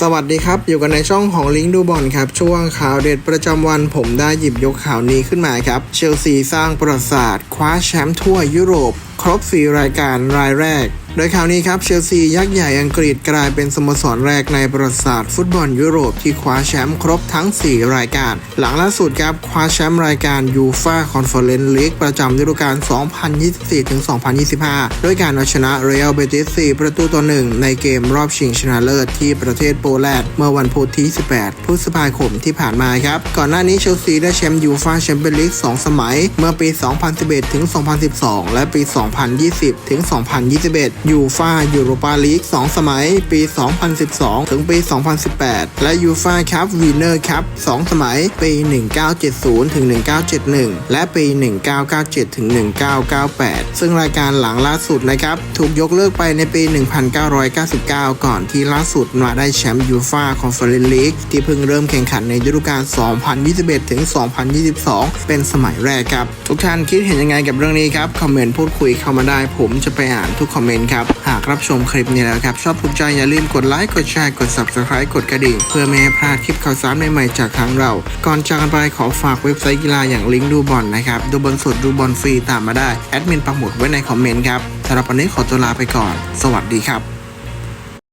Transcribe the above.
สวัสดีครับ อยู่กันในช่องของลิงก์ดูบอลครับ ช่วงข่าวเด็ดประจำวันผมได้หยิบยกข่าวนี้ขึ้นมาครับ เชลซีสร้างประวัติศาสตร์คว้าแชมป์ทั่วยุโรป รบ 4 รายการรายแรก โดยข่าวนี้ครับเชลซียักษ์ใหญ่อังกฤษกลายเป็นสโมสรแรกในประวัติศาสตร์ฟุตบอลยุโรปที่คว้าแชมป์ครบทั้ง 4 รายการ หลังล่าสุดครับคว้าแชมป์รายการยูฟ่าคอนเฟอเรนซ์ลีกประจำฤดูกาล 2024-2025 ด้วยการเอาชนะเรอัลเบติส 4 ประตูต่อ 1 ในเกมรอบชิงชนะเลิศที่ประเทศโปแลนด์เมื่อวันพุธที่ 18 พฤษภาคมที่ผ่านมาครับ ก่อนหน้านี้เชลซีได้แชมป์ยูฟ่าแชมเปี้ยนลีก 2 สมัย เมื่อปี 2011-2012 และปี 2 2020 ถึง 2021 ยูฟายูโรปาลีก 2 สมัย ปี 2012 ถึงปี 2018 และยูฟาคัพวีเนอร์คัพ 2 สมัย ปี 1970 ถึง 1971 และปี 1997 ถึง 1998 ซึ่งรายการหลังล่าสุดนะครับ ถูกยกเลิกไปในปี 1999 ก่อนที่ล่าสุดมาได้แชมป์ยูฟาคอนเฟอเรนซ์ลีกที่เพิ่งเริ่มแข่งขันในฤดูกาล 2021 ถึง 2022 เป็นสมัยแรกครับ ทุกท่านคิดเห็นยังไงกับเรื่องนี้ครับ คอมเมนต์พูดคุยเข้ามาได้ ผมจะไปอ่านทุกคอมเมนต์ครับ หากรับชมคลิปนี้แล้วครับ ชอบถูกใจอย่าลืมกดไลค์ กดแชร์ กด subscribe กดกระดิ่ง เพื่อไม่ให้พลาดคลิปข่าวสารใหม่ๆจากทางเรา ก่อนจากกันไปขอฝากเว็บไซต์กีฬาอย่างลิงก์ดูบอลนะครับ ดูบอลสดดูบอลฟรีตามมาได้ แอดมินปักหมุดไว้ในคอมเมนต์ครับสำหรับวันนี้ขอตัวลาไปก่อน สวัสดีครับ